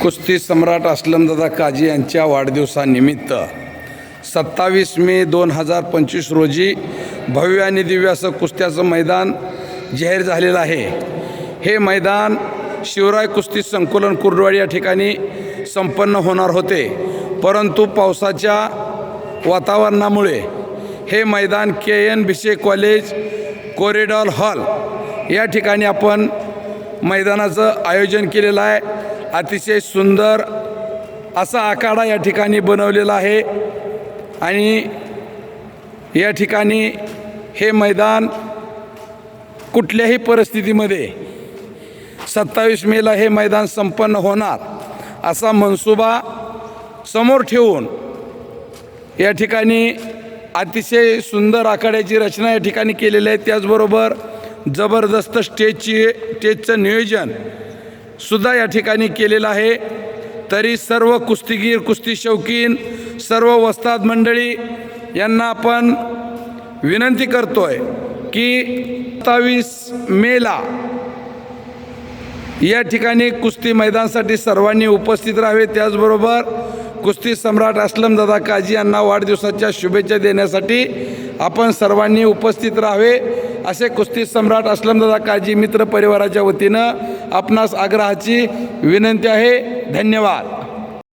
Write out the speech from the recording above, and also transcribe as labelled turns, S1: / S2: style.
S1: कुस्ती सम्राट असलमदादा काजी यांच्या वाढदिवसानिमित्त सत्तावीस मे दोन हजार पंचवीस रोजी भव्य आणि दिव्य असं कुस्त्याचं मैदान जाहीर झालेलं आहे. हे मैदान शिवराय कुस्ती संकुलन कुर्डवाडी या ठिकाणी संपन्न होणार होते. परंतु पावसाच्या वातावरणामुळे हे मैदान K N Bhise college corridor hall या ठिकाणी आपण मैदानाचं आयोजन केलेलं आहे. अतिशय सुंदर असा आखाडा या ठिकाणी बनवलेला आहे. आणि या ठिकाणी हे मैदान कुठल्याही परिस्थितीमध्ये सत्तावीस मेला हे मैदान संपन्न होणार असा मनसुबा समोर ठेवून या ठिकाणी अतिशय सुंदर आखाड्याची रचना या ठिकाणी केलेली आहे. त्याचबरोबर जबरदस्त स्टेजची स्टेजचं नियोजन सुद्धा या ठिकाणी केलेलं आहे. तरी सर्व कुस्तीगीर कुस्ती शौकीन सर्व वस्ताद मंडळी यांना आपण विनंती करतो आहे की सत्तावीस मेला या ठिकाणी कुस्ती मैदानासाठी सर्वांनी उपस्थित राहावे. त्याचबरोबर कुस्ती सम्राट असलम दादा काजी यांना वाढदिवसाच्या शुभेच्छा देण्यासाठी आपण सर्वांनी उपस्थित राहावे. असे कुस्ती सम्राट असलम दादा काजी मित्र परिवाराच्या वतीनं आपणास आग्रहाची विनंती आहे. धन्यवाद.